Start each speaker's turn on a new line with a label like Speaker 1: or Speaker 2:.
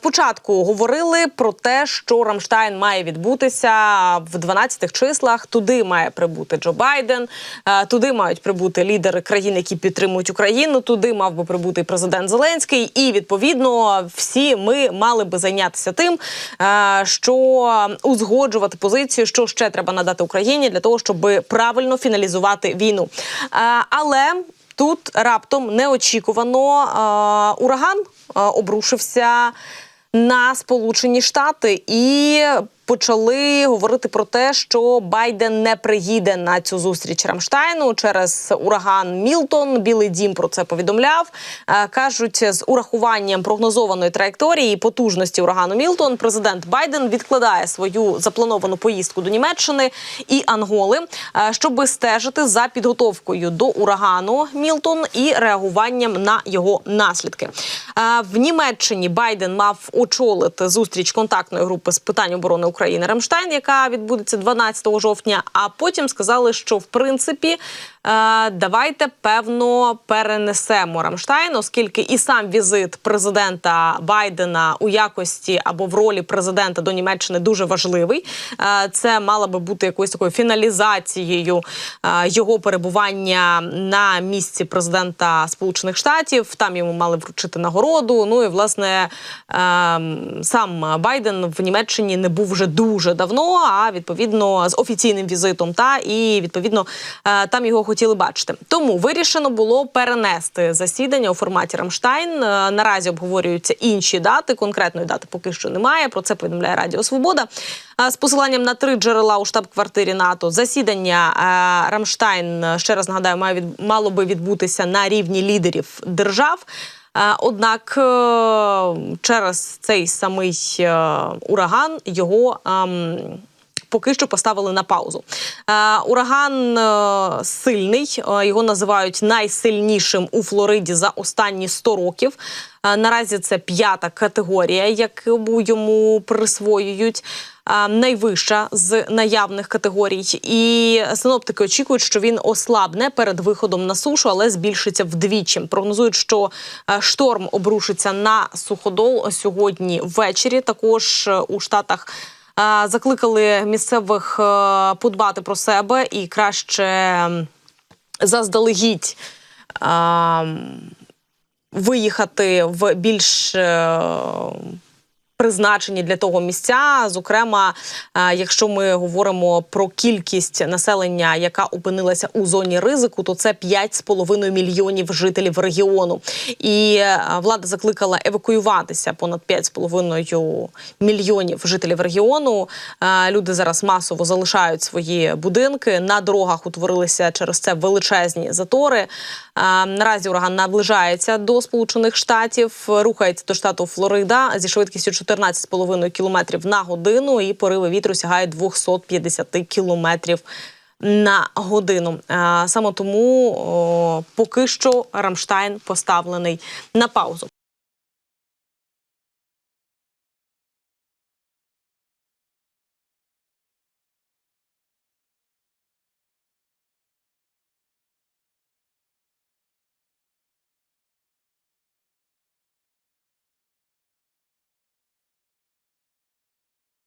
Speaker 1: Спочатку говорили про те, що Рамштайн має відбутися в 12 числах. Туди має прибути Джо Байден, е, туди мають прибути лідери країн, які підтримують Україну. Туди мав би прибути президент Зеленський. І відповідно всі ми мали би зайнятися тим, е, що узгоджувати позицію, що ще треба надати Україні для того, щоб правильно фіналізувати війну. Е, Але тут раптом неочікувано ураган обрушився на Сполучені Штати і почали говорити про те, що Байден не приїде на цю зустріч Рамштайну через ураган Мілтон. Білий дім про це повідомляв. Е, Кажуть, з урахуванням прогнозованої траєкторії і потужності урагану Мілтон, президент Байден відкладає свою заплановану поїздку до Німеччини і Анголи, е, щоб стежити за підготовкою до урагану Мілтон і реагуванням на його наслідки. Е, В Німеччині Байден мав очолити зустріч контактної групи з питань оборони України Рамштайн, яка відбудеться 12 жовтня. А потім сказали, що в принципі давайте певно перенесемо Рамштайн, оскільки і сам візит президента Байдена у якості або в ролі президента до Німеччини дуже важливий. Е, Це мала би бути якоюсь такою фіналізацією е, його перебування на місці президента Сполучених Штатів. Там йому мали вручити нагороду. Ну і власне сам Байден в Німеччині не був вже дуже давно. А відповідно з офіційним візитом, та і відповідно е, там його хотіли бачити. Тому вирішено було перенести засідання у форматі Рамштайн. Е, Наразі обговорюються інші дати. Конкретної дати поки що немає. Про це повідомляє Радіо Свобода. Е, З посиланням на три джерела у штаб-квартирі НАТО засідання е, Рамштайн ще раз нагадаю, має від мало би відбутися на рівні лідерів держав. Однак через цей самий ураган його ем, поки що поставили на паузу. Е, ураган е, сильний, е, його називають найсильнішим у Флориді за останні 100 років. Наразі це п'ята категорія, яку йому присвоюють. Найвища з наявних категорій, і синоптики очікують, що він ослабне перед виходом на сушу, але збільшиться вдвічі. Прогнозують, що шторм обрушиться на суходол сьогодні ввечері. Також у штатах закликали місцевих е, подбати про себе і краще заздалегідь. виїхати в більш е, призначені для того місця. Зокрема, е, якщо ми говоримо про кількість населення, яка опинилася у зоні ризику, то це 5,5 мільйонів жителів регіону. І е, влада закликала евакуюватися понад 5,5 мільйонів жителів регіону. Е, Люди зараз масово залишають свої будинки. На дорогах утворилися через це величезні затори. Наразі ураган наближається до Сполучених Штатів, рухається до штату Флорида зі швидкістю 14,5 км на годину, і пориви вітру сягають 250 км на годину. Е, Саме тому поки що Рамштайн поставлений на паузу.